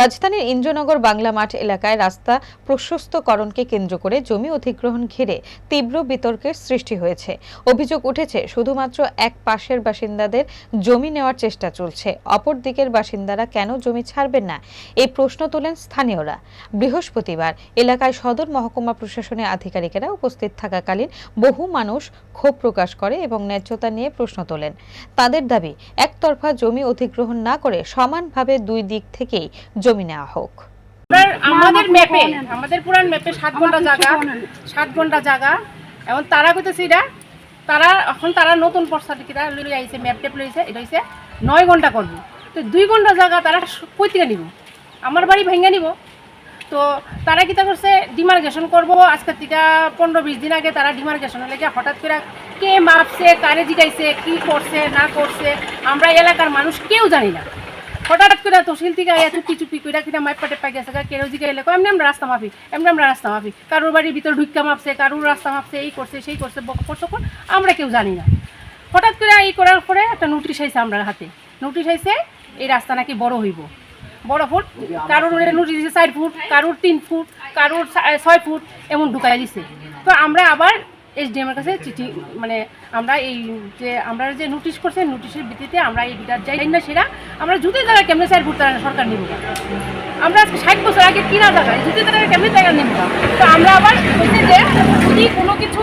রাজধানীর ইন্দ্রনগর বাংলা মাঠ এলাকায় রাস্তা প্রশস্তকরণকে কেন্দ্র করে জমি অধিগ্রহণ ঘিরে তীব্র বিতর্কের সৃষ্টি হয়েছে। অভিযোগ উঠেছে, শুধুমাত্র এক পাশের বাসিন্দাদের জমি নেওয়ার চেষ্টা চলছে। অপর দিকের বাসিন্দারা কেন জমি ছাড়বেন না? এই প্রশ্ন তোলেন স্থানীয়রা। বৃহস্পতিবার এলাকায় সদর মহকুমা প্রশাসনের আধিকারিকেরা উপস্থিত থাকাকালীন বহু মানুষ ক্ষোভ প্রকাশ করে এবং ন্যায্যতা নিয়ে প্রশ্ন তোলেন। তাদের দাবি, একতরফা জমি অধিগ্রহণ না করে সমানভাবে দুই দিক থেকেই জমি নেওয়া হোক। আমাদের ম্যাপে আমাদের পুরান ম্যাপে সাত ঘণ্টা জায়গা সাত ঘণ্টা জায়গা। এবং তারা কইতেছে এটা তারা এখন তারা নতুন পর্সাটিকিরা লই আইছে ম্যাপ টেপ লইছে এটা হইছে নয় ঘণ্টা করব। তো দুই ঘণ্টা জায়গা তারা কই থেকে নিব? আমার বাড়ি ভেঙে নিব। তো তারা কিতা করছে ডিমার্গেশন করব। আজকের থেকে পনেরো বিশ দিন আগে তারা ডিমার্গেশনের লেগে হঠাৎ করে কে মাপছে কারে জিগাইছে কি করছে না করছে আমরা এলাকার মানুষ কেউ জানি না। হঠাৎ করে তহসিল থেকে আয়া চুপি চুপি করে কিনা মাইপ পাটে পাই গেছে কেউ জিগে এলে এমনি আমরা রাস্তা মাপি এমনি আমরা রাস্তা মাপি কারোর বাড়ির ভিতর ঢুক্কা মাপছে, কারোর রাস্তা মাপছে, এই করছে, সেই করছে করছে কোন আমরা কেউ জানি না। হঠাৎ করে এই করার পরে একটা নোটিশ আইছে আমরা হাতে। নোটিশ আইছে, এই রাস্তা নাকি বড় হইব। বড় ফুট, কারোর নোটিশ দিছে চার ফুট, কারোর তিন ফুট, কারোর ছয় ফুট, এমন ঢুকাই দিছে। তো আমরা আবার এসডিএম এর কাছে চিঠি মানে আমরা এই যে আমরা যে নোটিশ করছে নোটিশের ভিত্তিতে আমরা এই বিটার যাই। না সেটা আমরা জুতি জায়গা কেমনে ফুট তারা সরকার নিব? আমরা আজকে ষাট বছর আগে কিনা জায়গায় জুতি জায়গা কেমনে জায়গা নিব? তো আমরা আবার বলছি যে যদি কোনো কিছু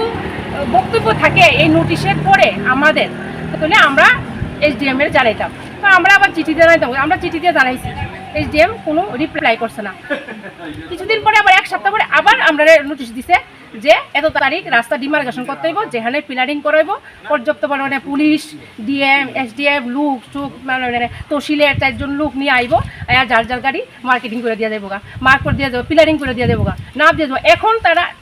বক্তব্য থাকে এই নোটিশের পরে আমাদের, তাহলে আমরা এসডিএম এর জানাইতাম। তো আমরা আবার চিঠি জানাইতাম। আমরা চিঠি দিয়ে জানাইছি। এসডিএম কোনো রিপ্লাই করছে না। কিছুদিন পরে আবার এক সপ্তাহ পরে আবার আমরা নোটিশ দিছে যে এত তারিখ রাস্তা ডিমার্কেশন করতে হইব, যেখানে পিলারিং করাইব, পর্যাপ্ত পরিমাণে পুলিশ ডিএম এসডিএফ লুক চুক মানে তহসিলের চারজন লোক নিয়ে আইব, আর যার যার গাড়ি মার্কেটিং করে দিয়ে দেবো গা। মার্ক করে দিয়ে দেবো পিলারিং করে দিয়ে দেবো গা। না দিয়ে দেবো। এখন তারা